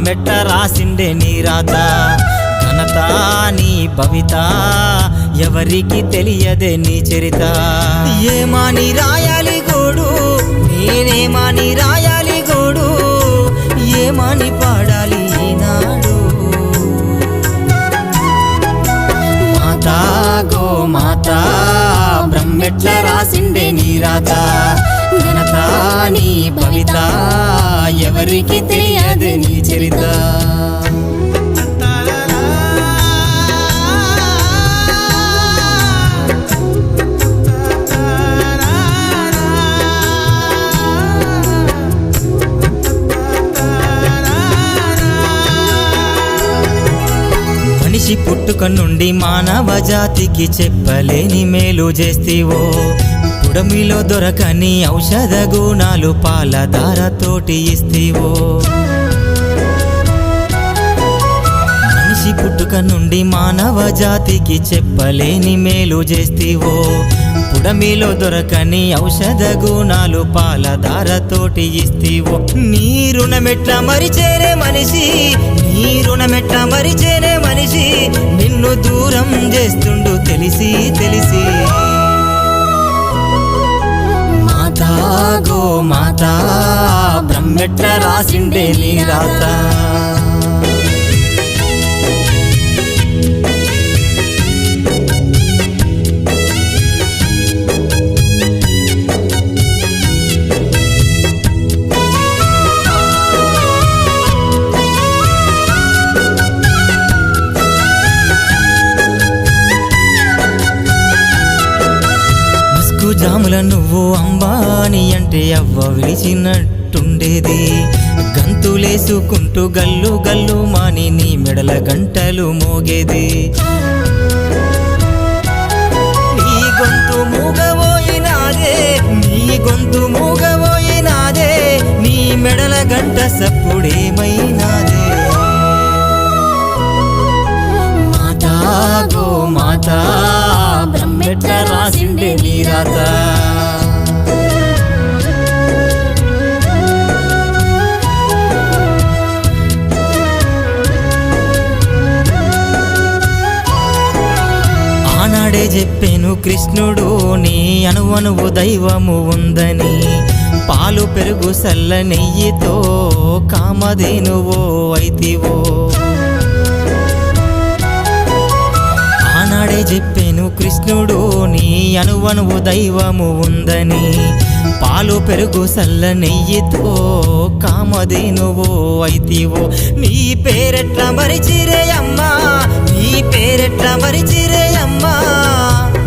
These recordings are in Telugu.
మెట్ట నీ రాత. ఘనత నీ భవిత. ఎవరికి తెలియదే నీ చరిత. ఏమాని రాయాలి గోడు నేనేమాని రాయాలి గోడు. ఏమాని పాడాలి ఈనాడు. మాతా గో మాతా బ్రహ్మెట్ల రాసిండే నీ రాత. ఘనత భవిత ఎవరికి తెలియదు నీ చరిత. మనిషి పుట్టుక నుండి మానవ జాతికి చెప్పలేని మేలు చేస్తీవో. ఉడమిలో దొరకని ఔషధ గుణాలు పాలధారతోటి ఇస్తీవో. మనిషి పుట్టుక నుండి మానవ జాతికి చెప్పలేని మేలు చేస్తీవో. ఉడమిలో దొరకని ఔషధ గుణాలు పాలధారతోటి ఇస్తీవో. నీ రుణమెట్ల మరిచేరే మనిషి నీ రుణమెట్ల మరిచేరే మనిషి. నిన్ను దూరం చేస్తుండు తెలిసి తెలిసి. గోమాత గో బ్రహ్మెట్ల రాసిండే నీ రాత. జాముల నువ్వు అంబాని అంటే అవ్వ విడిచినట్టుండేది. గంతులేసుకుంటూ గల్లు గల్లు మాని నీ మెడల గంటలు మోగేది. నీ గొంతు మూగబోయినాదే నీ గొంతు మూగబోయినాదే నీ మెడల గంట సప్పుడేమైనాదే. మాతా గో మాతా రాసిండే నీ రాత. ఆనాడే చెప్పాను కృష్ణుడు నీ అనువనువు దైవము ఉందని. పాలు పెరుగు సల్ల నెయ్యితో కామధేనువో అయితివో. చెప్పాను కృష్ణుడు నీ అనువనువు దైవము ఉందని. పాలు పెరుగు సల్ల నెయ్యితో కామధేనువో అయితివో. నీ పేరెట్ల మరిచిరే అమ్మా నీ పేరెట్ల మరిచిరే అమ్మా.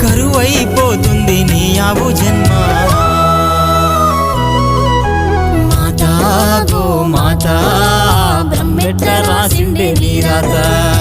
కరువైపోతుంది నీ ఆవు జన్మ. మాతా గో మాతా బ్రహ్మెట్ల రాసిండే నీ రాతా.